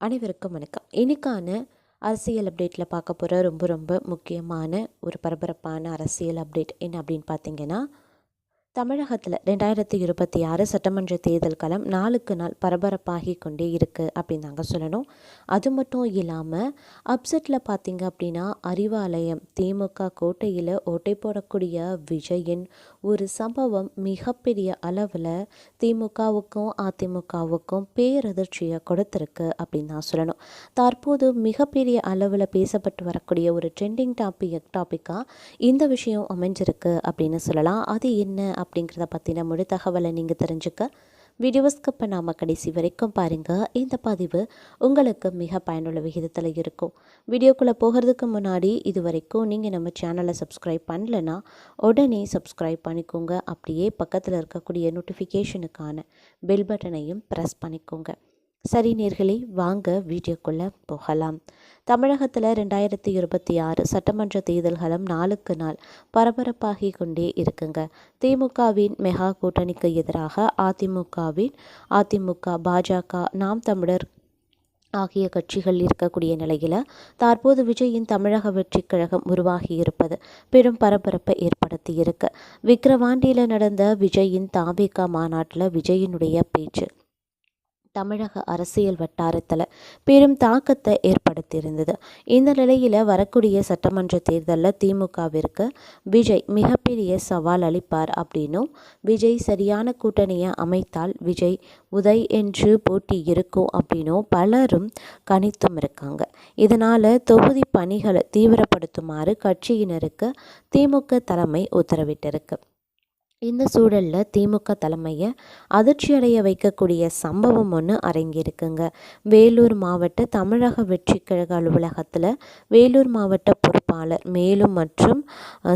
அனைவருக்கும் வணக்கம். இன்றைக்கான அரசியல் அப்டேட்டில் பார்க்க போகிற ரொம்ப ரொம்ப முக்கியமான ஒரு பரபரப்பான அரசியல் அப்டேட் என்ன அப்படின்னு பார்த்தீங்கன்னா தமிழகத்தில் ரெண்டாயிரத்தி இருபத்தி ஆறு சட்டமன்ற தேர்தல் களம் நாளுக்கு நாள் பரபரப்பாகி கொண்டே இருக்குது அப்படின்னு தாங்க சொல்லணும். அது மட்டும் இல்லாமல் அப்செட்டில் பார்த்தீங்க அப்படின்னா அறிவாலயம் திமுக கோட்டையில் ஓட்டை போடக்கூடிய விஜயின் ஒரு சம்பவம் மிகப்பெரிய அளவில் திமுகவுக்கும் அதிமுகவுக்கும் பேரதிர்ச்சியை கொடுத்துருக்கு அப்படின்னு தான் சொல்லணும். தற்போது மிகப்பெரிய அளவில் பேசப்பட்டு வரக்கூடிய ஒரு ட்ரெண்டிங் டாபிக் டாப்பிக்காக இந்த விஷயம் அமைஞ்சிருக்கு அப்படின்னு சொல்லலாம். அது என்ன அப்படிங்கிறத பற்றின முழு தகவலை நீங்கள் தெரிஞ்சுக்க. வீடியோஸ்க்கு இப்போ நாம் கடைசி வரைக்கும் பாருங்கள் இந்த பதிவு உங்களுக்கு மிக பயனுள்ள விகிதத்தில் இருக்கும். வீடியோக்குள்ளே போகிறதுக்கு முன்னாடி இது வரைக்கும் நீங்கள் நம்ம சேனலை சப்ஸ்கிரைப் பண்ணலன்னா உடனே சப்ஸ்கிரைப் பண்ணிக்கோங்க. அப்படியே பக்கத்தில் இருக்கக்கூடிய நோட்டிஃபிகேஷனுக்கான பெல் பட்டனையும் ப்ரெஸ் பண்ணிக்கோங்க. சரி நேர்களை வாங்க வீடியோக்குள்ளே போகலாம். தமிழகத்தில் ரெண்டாயிரத்தி இருபத்தி ஆறு சட்டமன்ற தேர்தல்களும் நாளுக்கு நாள் பரபரப்பாகி கொண்டே இருக்குங்க. திமுகவின் மெகா கூட்டணிக்கு எதிராக அதிமுகவின் அதிமுக பாஜக நாம் தமிழர் ஆகிய கட்சிகள் இருக்கக்கூடிய நிலையில் தற்போது விஜயின் தமிழக வெற்றி கழகம் உருவாகி இருப்பது பெரும் பரபரப்பை ஏற்படுத்தி இருக்கு. விக்கிரவாண்டியில் நடந்த விஜயின் தாபிகா மாநாட்டில் விஜயினுடைய பேச்சு தமிழக அரசியல் வட்டாரத்தில் பெரும் தாக்கத்தை ஏற்படுத்தியிருந்தது. இந்த நிலையில் வரக்கூடிய சட்டமன்ற தேர்தலில் திமுகவிற்கு விஜய் மிகப்பெரிய சவால் அளிப்பார் அப்படின்னும் விஜய் சரியான கூட்டணியை அமைத்தால் விஜய் உதய் என்று போட்டி இருக்கும் அப்படின்னும் பலரும் கணித்தும் இருக்காங்க. இதனால் தொகுதி பணிகளை தீவிரப்படுத்துமாறு கட்சியினருக்கு திமுக தலைமை உத்தரவிட்டிருக்கு. இந்த சூழலில் திமுக தலைமையை அதிர்ச்சியடைய வைக்கக்கூடிய சம்பவம் ஒன்று அரங்கியிருக்குங்க. வேலூர் மாவட்ட தமிழக வெற்றி கழக அலுவலகத்தில் வேலூர் மாவட்ட பொறுப்பாளர் மேலும் மற்றும்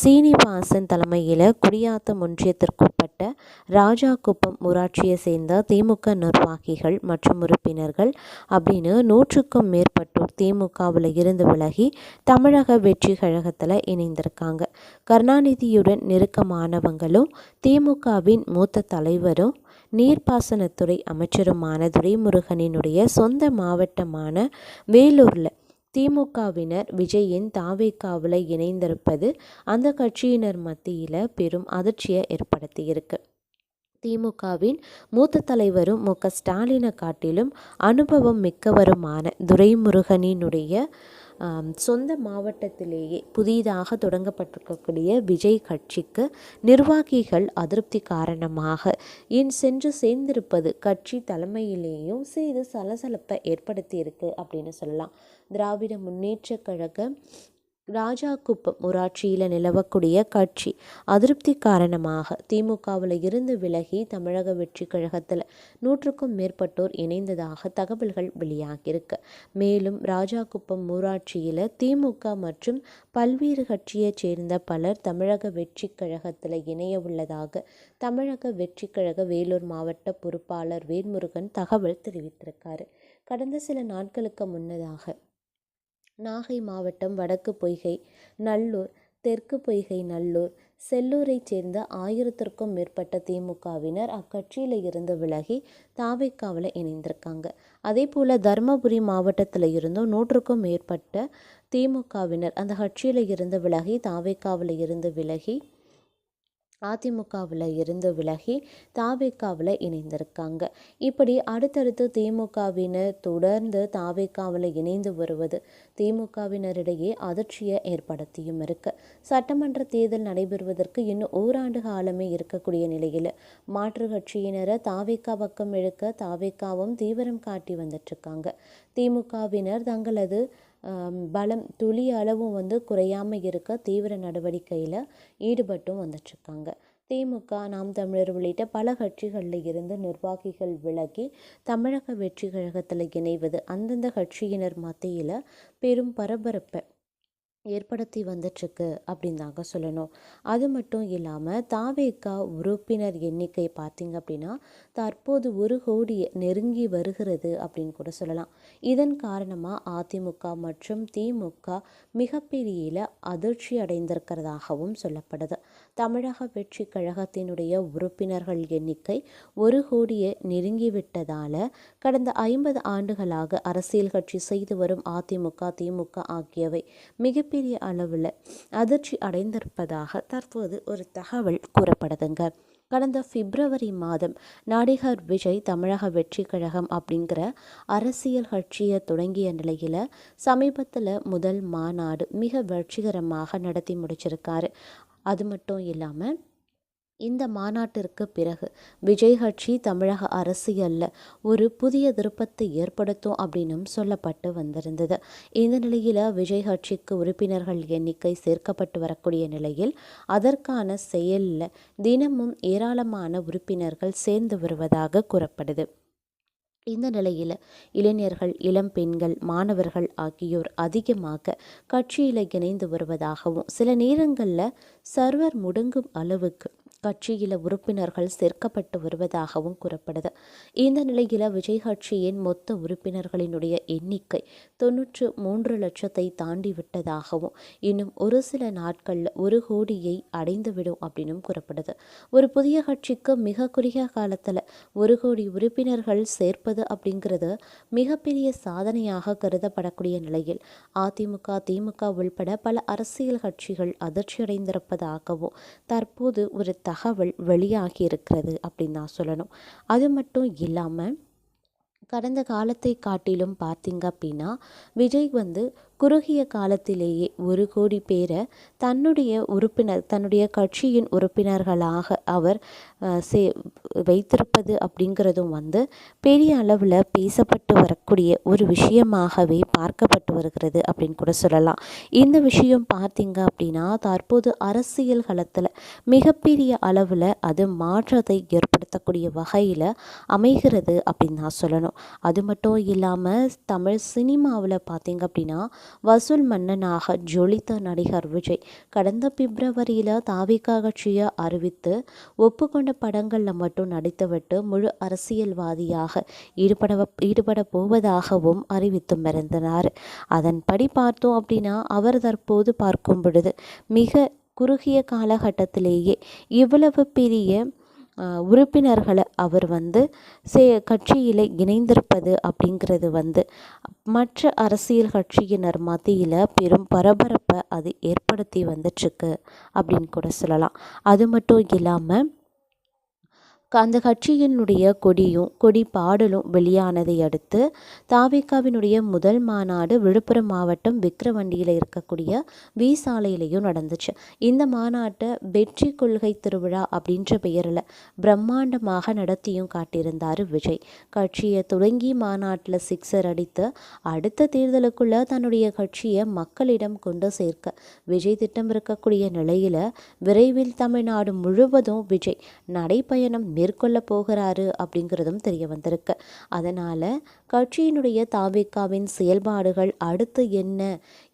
சீனிவாசன் தலைமையில் குடியாத்தம் ஒன்றியத்திற்குட்பட்ட ராஜாக்குப்பம் ஊராட்சியை சேர்ந்த திமுக நிர்வாகிகள் மற்றும் உறுப்பினர்கள் அப்படின்னு நூற்றுக்கும் மேற்பட்டோர் திமுகவில் இருந்து விலகி தமிழக வெற்றி கழகத்தில் இணைந்திருக்காங்க. கருணாநிதியுடன் நெருக்கமானவங்களும் திமுகவின் மூத்த தலைவரும் நீர்ப்பாசனத்துறை அமைச்சருமான துரைமுருகனினுடைய சொந்த மாவட்டமான வேலூரில் திமுகவினர் விஜயின் தாவேக்காவில் இணைந்திருப்பது அந்த கட்சியினர் மத்தியில் பெரும் அதிர்ச்சியை ஏற்படுத்தியிருக்கு. திமுகவின் மூத்த தலைவரும் மு க ஸ்டாலினை காட்டிலும் அனுபவம் மிக்கவருமான துரைமுருகனினுடைய சொந்த மாவட்டத்திலேயே புதிதாக தொடங்கப்பட்டிருக்கக்கூடிய விஜய் கட்சிக்கு நிர்வாகிகள் அதிருப்தி காரணமாக இன் சென்று சேர்ந்திருப்பது கட்சி தலைமையிலேயும் சிறிது சலசலப்பை ஏற்படுத்தியிருக்கு அப்படின்னு சொல்லலாம். திராவிட முன்னேற்ற கழக ராஜா குப்பம் ஊராட்சியில் நிலவக்கூடிய கட்சி அதிருப்தி காரணமாக திமுகவில் இருந்து விலகி தமிழக வெற்றி கழகத்தில் நூற்றுக்கும் மேற்பட்டோர் இணைந்ததாக தகவல்கள் வெளியாகியிருக்கு. மேலும் ராஜாகுப்பம் ஊராட்சியில் திமுக மற்றும் பல்வேறு கட்சியைச் சேர்ந்த பலர் தமிழக வெற்றி கழகத்தில் இணைய உள்ளதாக தமிழக வெற்றி கழக வேலூர் மாவட்ட பொறுப்பாளர் வேல்முருகன் தகவல் தெரிவித்திருக்காரு. கடந்த சில நாட்களுக்கு முன்னதாக நாகை மாவட்டம் வடக்கு பொய்கை நல்லூர் தெற்கு பொய்கை நல்லூர். செல்லூரைச் சேர்ந்த ஆயிரத்திற்கும் மேற்பட்ட திமுகவினர் அக்கட்சியில் இருந்து விலகி தாவைக்காவில் இணைந்திருக்காங்க. அதே போல் தருமபுரி மாவட்டத்தில் இருந்தும் நூற்றுக்கும் மேற்பட்ட திமுகவினர் அந்த கட்சியில் இருந்து விலகி தாவைக்காவில் இருந்து விலகி அதிமுகவில் இருந்து விலகி தாவேக்காவில் இணைந்திருக்காங்க. இப்படி அடுத்தடுத்து திமுகவினர் தொடர்ந்து தாவேக்காவில் இணைந்து வருவது திமுகவினரிடையே அதிர்ச்சியை ஏற்படுத்தியும் இருக்கு. சட்டமன்ற தேர்தல் நடைபெறுவதற்கு இன்னும் ஓராண்டு காலமே இருக்கக்கூடிய நிலையில் மாற்று கட்சியினரை தாவேக்கா பக்கம் இழுக்க தாவேக்காவும் தீவிரம் காட்டி வந்துட்டுருக்காங்க திமுகவினர் தங்களது பலம் துளி அளவும் வந்து குறையாமல் இருக்க தீவிர நடவடிக்கையில் ஈடுபட்டும் வந்துட்டுருக்காங்க திமுக நாம் தமிழர் உள்ளிட்ட பல கட்சிகளில் இருந்து நிர்வாகிகள் விலகி தமிழக வெற்றி கழகத்தில் இணைவது அந்தந்த கட்சியினர் மத்தியில் பெரும் பரபரப்பை ஏற்படுத்தி வந்துட்டுருக்கு அப்படின்னு தாங்க சொல்லணும். அது மட்டும் இல்லாமல் தாவேக்கா உறுப்பினர் எண்ணிக்கை பார்த்திங்க அப்படின்னா தற்போது ஒரு கோடி நெருங்கி வருகிறது அப்படின்னு கூட சொல்லலாம். இதன் காரணமாக அதிமுக மற்றும் திமுக மிகப்பெரிய அதிர்ச்சி அடைந்திருக்கிறதாகவும் சொல்லப்படுது. தமிழக வெற்றி கழகத்தினுடைய உறுப்பினர்கள் எண்ணிக்கை ஒரு கோடியை நெருங்கிவிட்டதால் கடந்த ஐம்பது ஆண்டுகளாக அரசியல் கட்சி செய்து வரும் அதிமுக திமுக ஆகியவை மிகப்பெரிய அளவில் அதிர்ச்சி அடைந்திருப்பதாக தற்போது ஒரு தகவல் கூறப்படுதுங்க. கடந்த பிப்ரவரி மாதம் நடிகர் விஜய் தமிழக வெற்றி கழகம் அப்படிங்கிற அரசியல் கட்சியை தொடங்கிய நிலையில் சமீபத்தில் முதல் மாநாடு மிக வெற்றிகரமாக நடத்தி முடிச்சிருக்காரு. அது மட்டும் இல்லாமல் இந்த மாநாட்டிற்கு பிறகு விஜய் கட்சி தமிழக அரசியலில் ஒரு புதிய திருப்பத்தை ஏற்படுத்தும் அப்படின்னும் சொல்லப்பட்டு வந்திருந்தது. இந்த நிலையில் விஜய் கட்சிக்கு உறுப்பினர்கள் எண்ணிக்கை சேர்க்கப்பட்டு வரக்கூடிய நிலையில் அதற்கான செயலில் தினமும் ஏராளமான உறுப்பினர்கள் சேர்ந்து வருவதாக கூறப்படுது. இந்த நிலையில் இளைஞர்கள் இளம் பெண்கள் மாணவர்கள் ஆகியோர் அதிகமாக கட்சியில் இணைந்து வருவதாகவும் சில நேரங்களில் சர்வர் முடங்கும் அளவுக்கு கட்சியில் உறுப்பினர்கள் சேர்க்கப்பட்டு வருவதாகவும் கூறப்படுது. இந்த நிலையில் விஜய் கட்சியின் மொத்த உறுப்பினர்களினுடைய எண்ணிக்கை தொன்னூற்று மூன்று லட்சத்தை தாண்டி விட்டதாகவும் இன்னும் ஒரு சில நாட்களில் ஒரு கோடியை அடைந்துவிடும் அப்படின்னும் கூறப்படுது. ஒரு புதிய கட்சிக்கு மிக குறுகிய காலத்தில் ஒரு கோடி உறுப்பினர்கள் சேர்ப்பது அப்படிங்கிறது மிகப்பெரிய சாதனையாக கருதப்படக்கூடிய நிலையில் அதிமுக திமுக உள்பட பல அரசியல் கட்சிகள் அதிர்ச்சியடைந்திருப்பதாகவும் தற்போது ஒரு த தகவல் வெளியாகி இருக்கிறது அப்படின்னு நான் சொல்லணும். அது மட்டும் இல்லாமல் கடந்த காலத்தை காட்டிலும் பார்த்தீங்க அப்படின்னா விஜய் வந்து குறுகிய காலத்திலேயே ஒரு கோடி பேரை தன்னுடைய உறுப்பினர் தன்னுடைய கட்சியின் உறுப்பினர்களாக அவர் சே வைத்திருப்பது அப்படிங்கிறதும் வந்து பெரிய அளவில் பேசப்பட்டு வரக்கூடிய ஒரு விஷயமாகவே பார்க்கப்பட்டு வருகிறது அப்படின்னு கூட சொல்லலாம். இந்த விஷயம் பார்த்தீங்க அப்படின்னா தற்போது அரசியல் களத்தில் மிகப்பெரிய அளவில் அது மாற்றத்தை ஏற்படுத்தக்கூடிய வகையில் அமைகிறது அப்படின்னு நான் சொல்லணும். அது மட்டும் இல்லாமல் தமிழ் சினிமாவில் பார்த்தீங்க அப்படின்னா வசூல் மன்னனாக ஜொலித்த நடிகர் விஜய் கடந்த பிப்ரவரியில் தாவிகா கட்சியை அறிவித்து ஒப்புக்கொண்ட படங்களில் மட்டும் நடித்துவிட்டு முழு அரசியல்வாதியாக ஈடுபட ஈடுபட போவதாகவும் அறிவித்தும் மறந்தனர் அதன்படி பார்த்தோம் அப்படின்னா அவர் தற்போது பார்க்கும் பொழுது மிக குறுகிய காலகட்டத்திலேயே இவ்வளவு பெரிய உறுப்பினர்களை அவர் வந்து சே கட்சியில் இணைந்திருப்பது அப்படிங்கிறது வந்து மற்ற அரசியல் கட்சியினர் மத்தியில் பெரும் பரபரப்பை அது ஏற்படுத்தி வந்துட்டுருக்கு அப்படின்னு கூட சொல்லலாம். அது மட்டும் இல்லாமல் அந்த கட்சியினுடைய கொடியும் கொடி பாடலும் வெளியானதை அடுத்து தாவிகாவினுடைய முதல் மாநாடு விழுப்புரம் மாவட்டம் விக்கிரவண்டியில் இருக்கக்கூடிய வி சாலையிலையும் நடந்துச்சு. இந்த மாநாட்டை வெற்றி கொள்கை திருவிழா அப்படின்ற பெயரில் பிரம்மாண்டமாக நடத்தியும் காட்டியிருந்தார் விஜய். கட்சியை தொடங்கி மாநாட்டில் சிக்ஸர் அடித்து அடுத்த தேர்தலுக்குள்ள தன்னுடைய கட்சியை மக்களிடம் கொண்டு சேர்க்க விஜய் திட்டம் இருக்கக்கூடிய நிலையில் விரைவில் தமிழ்நாடு முழுவதும் விஜய் நடைப்பயணம் மேற்கொள்ள போகிறாரு அப்படிங்கிறதும் தெரிய வந்திருக்கு. அதனால் கட்சியினுடைய தாவேக்காவின் செயல்பாடுகள் அடுத்து என்ன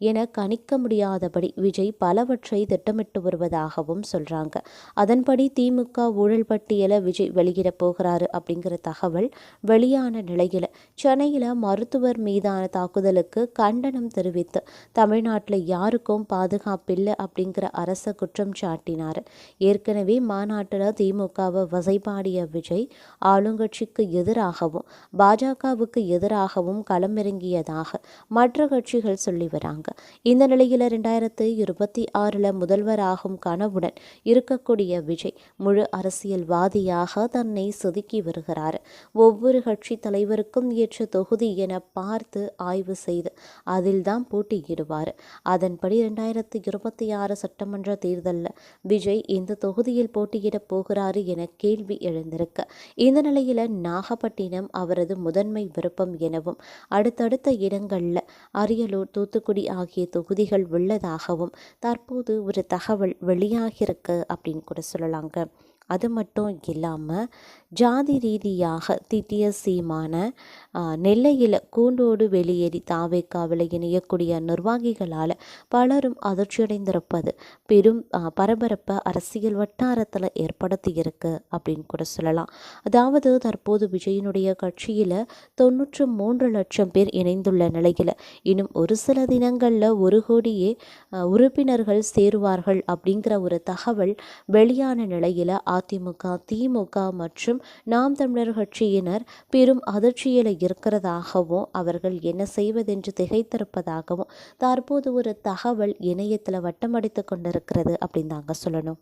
என கணிக்க முடியாதபடி விஜய் பலவற்றை திட்டமிட்டு வருவதாகவும் சொல்கிறாங்க அதன்படி திமுக ஊழல் பட்டியலை விஜய் வெளியிட போகிறாரு அப்படிங்கிற தகவல் வெளியான நிலையில் சென்னையில் மருத்துவர் மீதான தாக்குதலுக்கு கண்டனம் தெரிவித்து தமிழ்நாட்டில் யாருக்கும் பாதுகாப்பில்லை அப்படிங்கிற அரச குற்றம் சாட்டினார். ஏற்கனவே மாநாட்டில் திமுகவை வசைபாடு பாடிய விஜய் ஆளுங்கட்சிக்கு எதிராகவும் பாஜகவுக்கு எதிராகவும் களமிறங்கியதாக மற்ற கட்சிகள் சொல்லி வராங்க. இந்த நிலையில் ரெண்டாயிரத்து இருபத்தி ஆறில் முதல்வராகும் கனவுடன் இருக்கக்கூடிய விஜய் முழு அரசியல்வாதியாக தன்னை செதுக்கி வருகிறார். ஒவ்வொரு கட்சி தலைவருக்கும் ஏற்ற தொகுதி என பார்த்து ஆய்வு செய்து அதில்தான் போட்டியிடுவார். அதன்படி ரெண்டாயிரத்து இருபத்தி ஆறு சட்டமன்ற தேர்தலில் விஜய் இந்த தொகுதியில் போட்டியிடப் போகிறாரு என கேள்வி எழுந்திருக்கு. இந்த நிலையில் நாகப்பட்டினம் அவரது முதன்மை விருப்பம் எனவும் அடுத்தடுத்த இடங்களில் அரியலூர் தூத்துக்குடி ஆகிய தொகுதிகள் உள்ளதாகவும் தற்போது ஒரு தகவல் வெளியாகிருக்கு அப்படின்னு கூட சொல்லலாங்க. அது மட்டும் இல்லாமல் ஜாதி ரீதியாக திட்டிய சீமான நெல்லையில் கூண்டோடு வெளியேறி தாவேக்காவில் இணையக்கூடிய நிர்வாகிகளால் பலரும் அதிர்ச்சியடைந்திருப்பது பெரும் பரபரப்பை அரசியல் வட்டாரத்தில் ஏற்படுத்தி இருக்கு அப்படின்னு கூட சொல்லலாம். அதாவது தற்போது விஜயனுடைய கட்சியில் தொன்னூற்று மூன்று லட்சம் பேர் இணைந்துள்ள நிலையில் இன்னும் ஒரு சில தினங்களில் ஒரு கோடியே உறுப்பினர்கள் சேருவார்கள் அப்படிங்கிற ஒரு தகவல் வெளியான நிலையில் அதிமுக திமுக மற்றும் நாம் தமிழர் கட்சியினர் பெரும் அதிர்ச்சியில் இருக்கிறதாகவும் அவர்கள் என்ன செய்வதென்று திகைத்திருப்பதாகவும் தற்போது ஒரு தகவல் இணையத்தில் வட்டமடித்து கொண்டிருக்கிறது அப்படின்னு தாங்க சொல்லணும்.